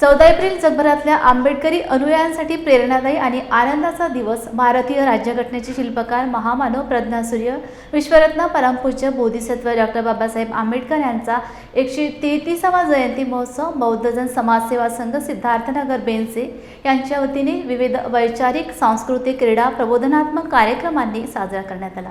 चौदा एप्रिल जगभरातल्या आंबेडकरी अनुयायांसाठी प्रेरणादायी आणि आनंदाचा दिवस भारतीय राज्यघटनेचे शिल्पकार महामानव प्रज्ञासूर्य विश्वरत्न परमपूज्य बोधिसत्व डॉक्टर बाबासाहेब आंबेडकर यांचा एकशे तेहतीसावा जयंती महोत्सव बौद्धजन समाजसेवा संघ सिद्धार्थनगर बेनसे यांच्या वतीने विविध वैचारिक सांस्कृतिक क्रीडा प्रबोधनात्मक कार्यक्रमांनी साजरा करण्यात आला.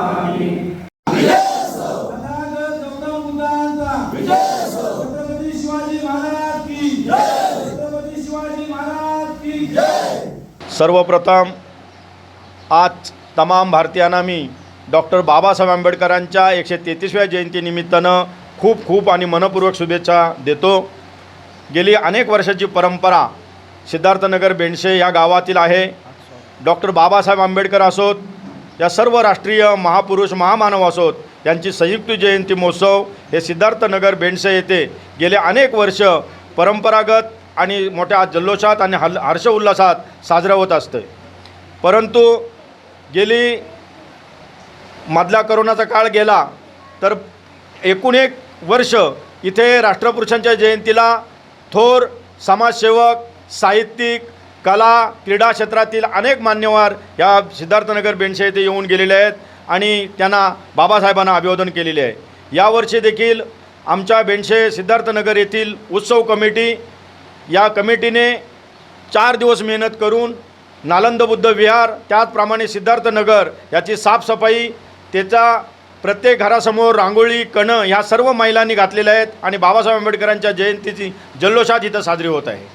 सर्वप्रथम आज तमाम भारतीयांना मी डॉक्टर बाबासाहेब आंबेडकरांच्या एकशे तेहतीसव्या जयंतीनिमित्तानं खूप खूप आणि मनपूर्वक शुभेच्छा देतो. गेली अनेक वर्षाची परंपरा सिद्धार्थनगर बेंडसे या गावातील आहे. डॉक्टर बाबासाहेब आंबेडकर असोत या सर्व राष्ट्रीय महापुरुष महामानव असोत यांची संयुक्त जयंती महोत्सव हे सिद्धार्थनगर बेंडसे येथे गेले अनेक वर्ष परंपरागत आणि मोठ्या जल्लोषात आणि हल हर्ष उल्हासात साजरं होत असतं. परंतु गेली मधला करोनाचा काळ गेला तर एकूण एक वर्ष इथे राष्ट्रपुरुषांच्या जयंतीला थोर समाजसेवक साहित्यिक कला क्रीडा क्षेत्रातील अनेक मान्यवर या सिद्धार्थनगर बेंडशे येथे येऊन गेलेले आहेत आणि त्यांना बाबासाहेबांना अभिवादन केलेले आहे. यावर्षी देखील आमच्या बेंडशे सिद्धार्थनगर येथील उत्सव कमिटी या कमिटीने चार दिवस मेहनत करून नालंद बुद्ध विहार त्याचप्रमाणे सिद्धार्थनगर याची साफसफाई त्याचा प्रत्येक घरासमोर रांगोळी कणं ह्या सर्व महिलांनी घातलेल्या आहेत आणि बाबासाहेब आंबेडकरांच्या जयंतीची जल्लोषात इथं साजरी होत आहे.